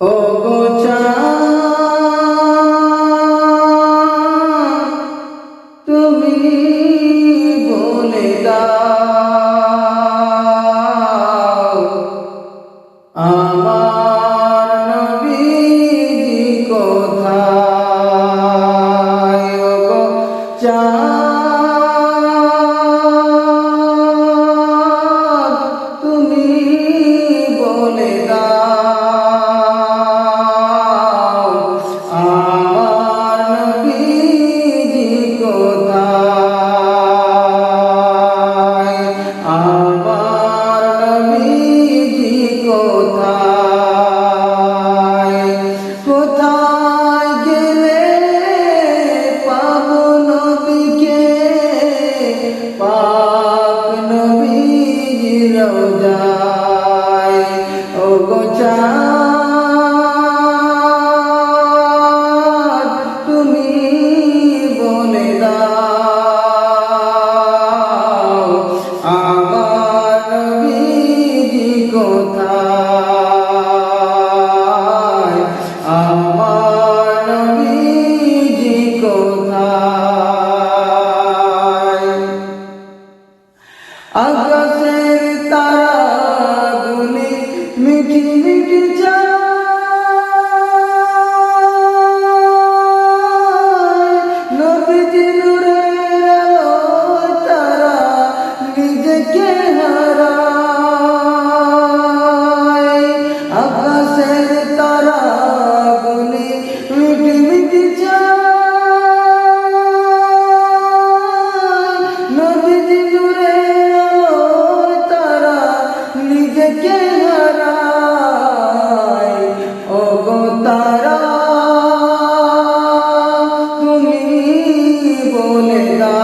ও গো তুমি বলে দাও আমার ও গো তুমি বলে বলে দা